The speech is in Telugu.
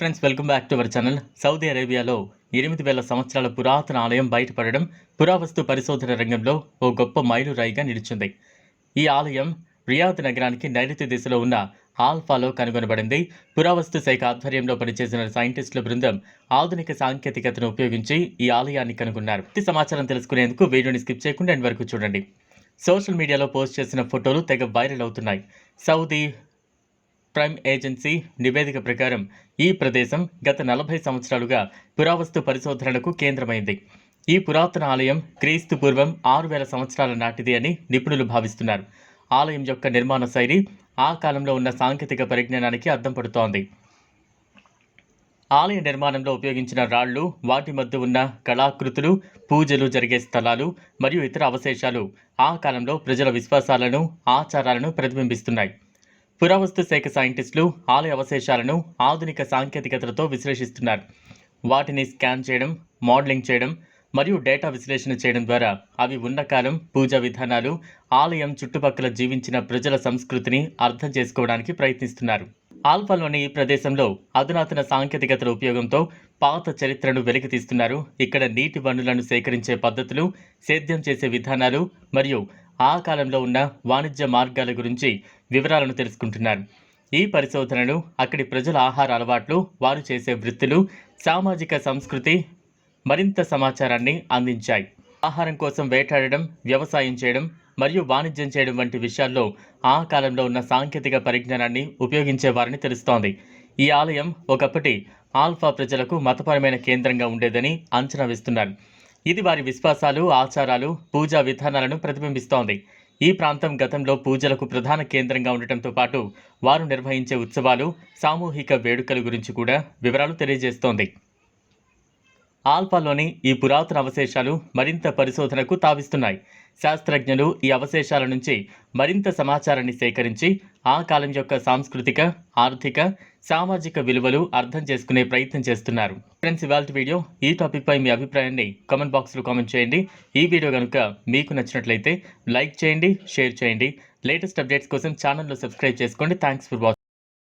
Friends welcome back to our channel Saudi అరేబియాలో ఎనిమిది వేల సంవత్సరాల పురాతన ఆలయం బయటపడడం పురావస్తు పరిశోధన రంగంలో ఓ గొప్ప మైలురాయిగా నిలిచింది. ఈ ఆలయం రియాద్ నగరానికి నైరుతి దిశలో ఉన్న ఆల్ఫాలో కనుగొనబడింది. పురావస్తు శాఖ ఆధ్వర్యంలో పనిచేసిన సైంటిస్టుల బృందం ఆధునిక సాంకేతికతను ఉపయోగించి ఈ ఆలయాన్ని కనుగొన్నారు. ఈ సమాచారం తెలుసుకునేందుకు వీడియోని స్కిప్ చేయకుండా ఎండ్ వరకు చూడండి. సోషల్ మీడియాలో పోస్ట్ చేసిన ఫోటోలు తెగ వైరల్ అవుతున్నాయి. సౌదీ ప్రైమ్ ఏజెన్సీ నివేదిక ప్రకారం ఈ ప్రదేశం గత నలభై సంవత్సరాలుగా పురావస్తు పరిశోధనలకు కేంద్రమైంది. ఈ పురాతన ఆలయం క్రీస్తు పూర్వం ఆరు వేల సంవత్సరాల నాటిది అని నిపుణులు భావిస్తున్నారు. ఆలయం యొక్క నిర్మాణ శైలి ఆ కాలంలో ఉన్న సాంకేతిక పరిజ్ఞానానికి అద్దం పడుతోంది. ఆలయ నిర్మాణంలో ఉపయోగించిన రాళ్ళు వాటి మధ్య ఉన్న కళాకృతులు పూజలు జరిగే స్థలాలు మరియు ఇతర అవశేషాలు ఆ కాలంలో ప్రజల విశ్వాసాలను ఆచారాలను ప్రతిబింబిస్తున్నాయి. పురావస్తు శాఖ సైంటిస్టులు ఆలయ అవశేషాలను ఆధునిక సాంకేతికతలతో విశ్లేషిస్తున్నారు. వాటిని స్కాన్ చేయడం మోడలింగ్ చేయడం మరియు డేటా విశ్లేషణ చేయడం ద్వారా అవి ఉన్న కాలం పూజా విధానాలు ఆలయం చుట్టుపక్కల జీవించిన ప్రజల సంస్కృతిని అర్థం చేసుకోవడానికి ప్రయత్నిస్తున్నారు. ఆల్ఫాలోని ఈ ప్రదేశంలో అధునాతన సాంకేతికతల ఉపయోగంతో పాత చరిత్రను వెలికితీస్తున్నారు ఇక్కడ నీటి వనరులను సేకరించే పద్ధతులు సేద్యం చేసే విధానాలు మరియు ఆ కాలంలో ఉన్న వాణిజ్య మార్గాల గురించి వివరాలను తెలుసుకుంటున్నారు ఈ పరిశోధనలు అక్కడి ప్రజల ఆహార అలవాట్లు వారు చేసే వృత్తులు సామాజిక సంస్కృతి మరింత సమాచారాన్ని అందించాయి. ఆహారం కోసం వేటాడడం వ్యవసాయం చేయడం మరియు వాణిజ్యం చేయడం వంటి విషయాల్లో ఆ కాలంలో ఉన్న సాంకేతిక పరిజ్ఞానాన్ని ఉపయోగించేవారని తెలుస్తోంది. ఈ ఆలయం ఒకప్పటి ఆల్ఫా ప్రజలకు మతపరమైన కేంద్రంగా ఉండేదని అంచనా వేస్తున్నారు. ఇది వారి విశ్వాసాలు ఆచారాలు పూజా విధానాలను ప్రతిబింబిస్తోంది. ఈ ప్రాంతం గతంలో పూజలకు ప్రధాన కేంద్రంగా ఉండటంతో పాటు వారు నిర్వహించే ఉత్సవాలు సామూహిక వేడుకల గురించి కూడా వివరాలు తెలియజేస్తోంది. ఆల్ఫాలోని ఈ పురాతన అవశేషాలు మరింత పరిశోధనకు తావిస్తున్నాయి. శాస్త్రజ్ఞులు ఈ అవశేషాల నుంచి మరింత సమాచారాన్ని సేకరించి ఆ కాలం యొక్క సాంస్కృతిక ఆర్థిక సామాజిక విలువలు అర్థం చేసుకునే ప్రయత్నం చేస్తున్నారు. ఫ్రెండ్స్ ఇవాళ వీడియో ఈ టాపిక్పై మీ అభిప్రాయాన్ని కామెంట్ బాక్స్లో కామెంట్ చేయండి. ఈ వీడియో కనుక మీకు నచ్చినట్లయితే లైక్ చేయండి షేర్ చేయండి. లేటెస్ట్ అప్డేట్స్ కోసం ఛానల్లో సబ్స్క్రైబ్ చేసుకోండి. Thanks for watching